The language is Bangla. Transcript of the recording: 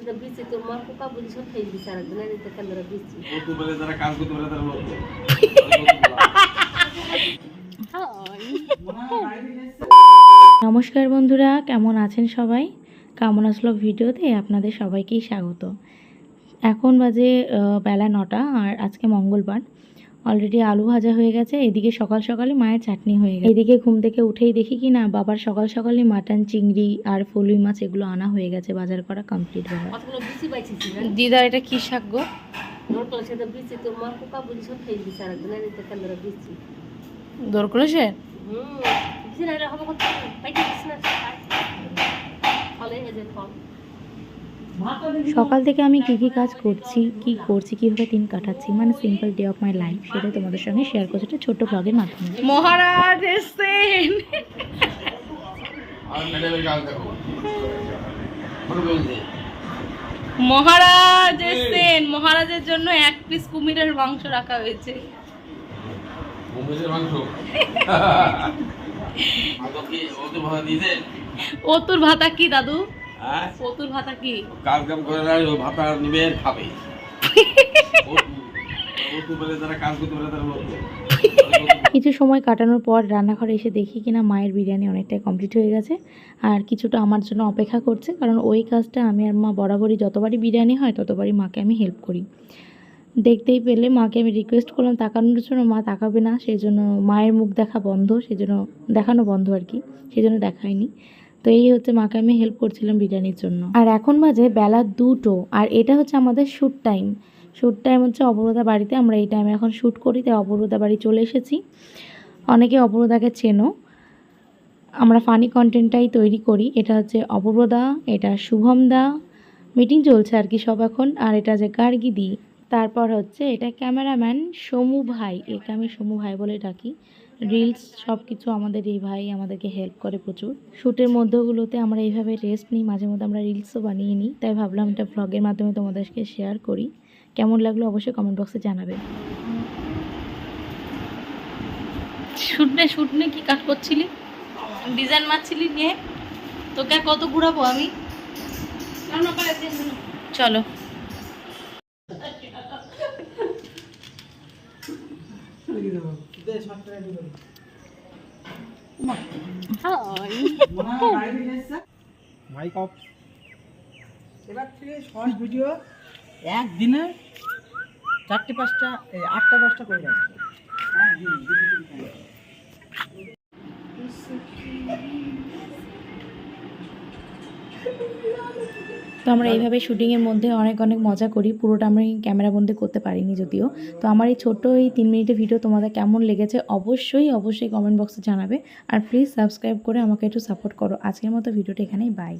এটা বিচি তোর মা পোকা বুঝি সব খেয়ে দিছে আর একদিন এদিকে কেন্দ্র বিচি বলে যারা কাজ করতে পারে তারা লোক নমস্কার বন্ধুরা কেমন আছেন সবাই? কামনা শ্লোক ভিডিওতে আপনাদের সবাইকেই স্বাগত। এখন বাজে আহ, বেলা নটা আর আজকে মঙ্গলবার। অলরেডি আলু ভাজা হয়ে গেছে এদিকে সকাল সকালে মায়ের চাটনি হয়ে গেছে। এদিকে ঘুম থেকে উঠেই দেখি কি না বাবার সকাল সকালে মাটন চিংড়ি আর ফলুই মাছ এগুলো আনা হয়ে গেছে বাজার করা কমপ্লিট না দিদা এটা কি শাক গো? দৌড় করেছে হুম সকাল থেকে আমি কি কি কাজ করছি কি করছি কীভাবে দিন কাটাচ্ছি মানে simple day of my life সেটাই তোমাদের সঙ্গে শেয়ার করছি একটা ছোট্ট ব্লগের মাধ্যমে। মহারাজ এসেছেন। মহারাজ এসেছেন। মহারাজের জন্য এক পিস কুমিরের মাংস রাখা হয়েছে। কুমিরের মাংস? ও তোর ভাতা কি দাদু? হ্যাঁ? ও ভাতা কি? কাজ করে না ভাতা নিবে খাবে। ও তো বলে যারা কাজ করতে পারে তারা লোক কিছু সময় কাটানোর পর রান্নাঘরে এসে দেখি কিনা মায়ের বিরিয়ানি অনেকটাই কমপ্লিট হয়ে গেছে। আর কিছুটা আমার জন্য অপেক্ষা করছে কারণ ওই কাজটা আমি আর মা বরাবরই যতবারই বিরিয়ানি হয় ততবারই মাকে আমি হেল্প করি। দেখতেই পেলে মাকে আমি রিকোয়েস্ট করলাম তাকানোর জন্য মা তাকাবে না সেই জন্য মায়ের মুখ দেখা বন্ধ সেই জন্য দেখানো বন্ধ আর কি সেই জন্য দেখায়নি। তো এই হচ্ছে মাকে আমি হেল্প করছিলাম বিরিয়ানির জন্য। আর এখন বাজে বেলা দুটো, আর এটা হচ্ছে আমাদের শ্যুট টাইম শ্যুট টাইম হচ্ছে অপরদা বাড়িতে, আমরা এই টাইমে এখন শ্যুট করি, তাই অপরদা বাড়ি চলে এসেছি। অনেকে অপরদাকে চেনো। আমরা ফানি কন্টেন্টটাই তৈরি করি, এটা হচ্ছে অপূর্বদা এটা শুভম দা মিটিং চলছে আর কি সব এখন, আর এটা যে গার্গিদি তারপর হচ্ছে এটা ক্যামেরাম্যান সমু ভাই একে আমি সমু ভাই বলে ডাকি। রিলস সব কিছু আমাদের এই ভাই আমাদেরকে হেল্প করে প্রচুর। শ্যুটের মধ্যেগুলোতে আমরা এইভাবে রেস্ট নিই মাঝে মধ্যে আমরা রিলসও বানিয়ে নিই। তাই ভাবলাম এটা ভ্লগের মাধ্যমে তোমাদেরকে শেয়ার করি। কেমন লাগল অবশ্যই কমেন্ট বক্সে জানাবে। শুটনে শুটনে কি কাট করছিলি? ডিজাইন মারছিলি নিয়ে? তোকে আর কত ঘুরাবো আমি? চলো। মাইক থেকে শর্ট ভিডিও একদিনে চারটে পাঁচটা এই আটটা দশটা করে রাখবে তো আমরা এইভাবে শুটিংয়ের মধ্যে অনেক অনেক মজা করি। পুরোটা আমি ক্যামেরা বন্ধে করতে পারিনি যদিও। তো আমার এই ছোট্ট এই তিন মিনিটের ভিডিও তোমাদের কেমন লেগেছে অবশ্যই অবশ্যই কমেন্ট বক্সে জানাবে। আর প্লিজ সাবস্ক্রাইব করে আমাকে একটু সাপোর্ট করো। আজকের মতো ভিডিওটা এখানেই বাই